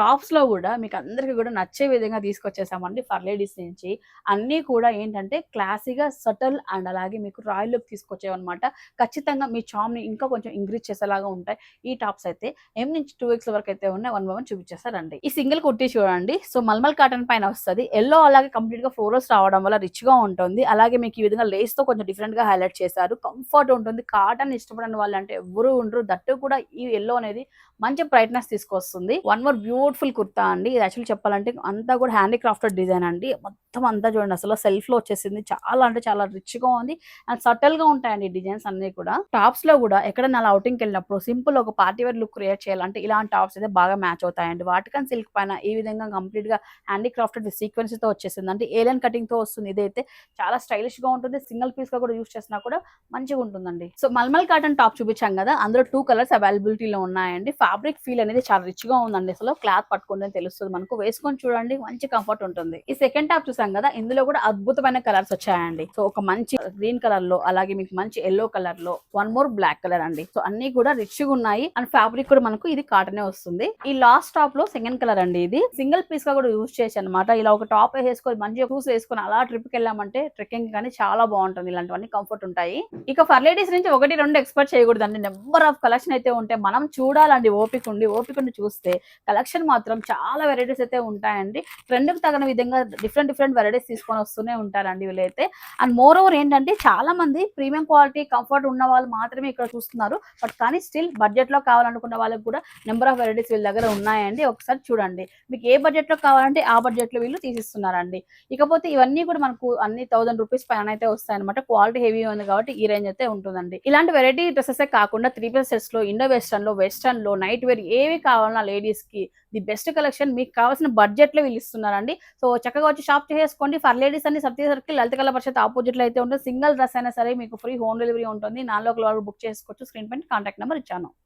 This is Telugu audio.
టాప్స్లో కూడా మీకు అందరికీ కూడా నచ్చే విధంగా తీసుకొచ్చేసామండి ఫర్ లేడీస్ నుంచి. అన్నీ కూడా ఏంటంటే క్లాసీగా సటల్ అండ్ అలాగే మీకు రాయల్ లుక్ తీసుకొచ్చేవన్నమాట. ఖచ్చితంగా మీ చామ్ని ఇంకా కొంచెం ఇంక్రీజ్ చేసేలాగా ఉంటాయి. ఈ టాప్స్ అయితే ఎం నుంచి టూ ఎక్స్ వరకు అయితే ఉన్నాయి వన్ బై వన్ చూపించేస్తారండి. ఈ సింగిల్ కుర్తీ చూడండి. సో మల్మల్ కాటన్ పైన వస్తుంది. ఎల్లో అలాగే కంప్లీట్గా ఫ్లోరల్స్ రావడం వల్ల రిచ్గా ఉంటుంది. అలాగే మీకు ఈ విధంగా లేస్తో కొంచెం డిఫరెంట్గా హైలైట్ చేశారు. కంఫర్ట్ ఉంటుంది. కాటన్ ఇష్టపడని వాళ్ళు అంటే ఎవరు ఉండరు. దట్టు కూడా ఈ ఎల్లో అనేది మంచి బ్రైట్నెస్ తీసుకొస్తుంది. వన్ మోర్ బ్యూటిఫుల్ కుర్తా అండి. ఇది యాక్చువల్లీ చెప్పాలంటే అంతా కూడా హ్యాండీక్రాఫ్టెడ్ డిజైన్ అండి. మొత్తం అంతా చూడండి. అసలు సెల్ఫ్లో వచ్చేసింది. చాలా అంటే చాలా రిచ్గా ఉంది. అండ్ సటల్గా ఉంటాయండి డిజైన్స్ అన్ని కూడా. టాప్స్లో కూడా ఎక్కడైనా అలా outing వెళ్ళినప్పుడు సింపుల్ ఒక పార్టీ వేర్ లుక్ క్రియేట్ చేయాలంటే ఇలాంటి టాప్స్ అయితే బాగా మ్యాచ్ అవుతాయండి. వాటికన్ సిల్క్ పైన ఈ విధంగా కంప్లీట్గా హ్యాండీక్రాఫ్టెడ్ సీక్వెన్స్తో వచ్చేసింది. అంటే ఏలియన్ కటింగ్తో వస్తుంది. ఇదైతే చాలా స్టైలిష్గా ఉంటుంది. సింగిల్ పీస్గా కూడా యూస్ చేసినా కూడా మంచిగా ఉంటుందండి. సో మల్మల్ కాటన్ టాప్ చూపించాం కదా అందులో టూ కలర్స్ అవైలబిలిటీలో ఉన్నాయండి. ఫ్యాబ్రిక్ ఫీల్ అనేది చాలా రిచ్గా ఉందండి. అసలు క్లాత్ పట్టుకుంటే తెలుస్తుంది. మనకు వేసుకొని చూడండి మంచి కంఫర్ట్ ఉంటుంది. ఈ సెకండ్ టాప్ చూసాం కదా ఇందులో కూడా అద్భుతమైన కలర్స్ వచ్చాయండి. సో ఒక మంచి గ్రీన్ కలర్లో అలాగే మీకు మంచి ఎల్లో కలర్లో వన్ మోర్ బ్లాక్ కలర్ అండి. సో అన్ని కూడా రిచ్గా ఉన్నాయి. అండ్ ఫ్యాబ్రిక్ కూడా మనకు ఇది కాటనే వస్తుంది. ఈ లాస్ట్ టాప్లో సెకండ్ కలర్ అండి ఇది. సింగిల్ పీస్గా కూడా యూస్ చేసి అనమాట ఇలా ఒక టాప్ వేసుకొని మంచిగా షూస్ వేసుకొని అలా ట్రిప్కి వెళ్ళామంటే ట్రెక్కింగ్ కానీ చాలా బాగుంటుంది. ఇలాంటివన్నీ కంఫర్ట్ ఉంటాయి. ఇక ఫర్ లేడీస్ నుంచి ఒకటి రెండు ఎక్స్పెక్ట్ చేయకూడదండి. నెంబర్ ఆఫ్ కలెక్షన్ అయితే ఉంటే మనం చూడాలండి ఓపిక ఉండి. ఓపిక ఉండి చూస్తే కలెక్షన్ మాత్రం చాలా వెరైటీస్ అయితే ఉంటాయండి. ట్రెండ్కి తగిన విధంగా డిఫరెంట్ డిఫరెంట్ వెరైటీస్ తీసుకొని వస్తూనే ఉంటారండి వీళ్ళైతే. అండ్ మోర్ ఓవర్ ఏంటంటే చాలా మంది ప్రీమియం క్వాలిటీ కంఫర్ట్ ఉన్న వాళ్ళు మాత్రమే ఇక్కడ చూస్తున్నారు. బట్ కానీ స్టిల్ బడ్జెట్లో కావాలనుకున్న వాళ్ళకి కూడా నెంబర్ ఆఫ్ వెరైటీస్ వీళ్ళ దగ్గర ఉన్నాయండి. ఒకసారి చూడండి. మీకు ఏ బడ్జెట్లో కావాలంటే ఆ బడ్జెట్లో వీళ్ళు తీసిస్తున్నారండి. ఇకపోతే ఇవన్నీ కూడా మనకు అన్ని థౌసండ్ రూపీస్ పైన అయితే వస్తాయన్నమాట. క్వాలిటీ హెవీ ఉంది కాబట్టి ఈ రేంజ్ అయితే ఉంటుందండి. ఇలాంటి వెరైటీ డ్రెస్సెస్ కాకుండా త్రీ పీస్ సెట్స్లో ఇండో వెస్టర్న్లో వెస్టర్న్లో నైట్ వేర్ ఏవి కావాలన్నా లేడీస్కి ది బెస్ట్ కలెక్షన్ మీకు కావాల్సిన బడ్జెట్లో వీళ్ళు ఇస్తున్నారండి. సో చక్కగా వచ్చి షాప్ చేసుకోండి ఫర్ లేడీస్ అన్ని సత్య సర్కిల్ లలిత కళ పరిషత్ ఆపోజిట్లో అయితే ఉంటుంది. సింగిల్ డ్రెస్ అయినా సరే మీకు ఫ్రీ హోమ్ డెలివరీ ఉంటుంది. నాలుగు వాళ్ళు బుక్ చేసుకోవచ్చు. స్క్రీన్ పైన కాంటాక్ట్ నెంబర్ ఇచ్చాను.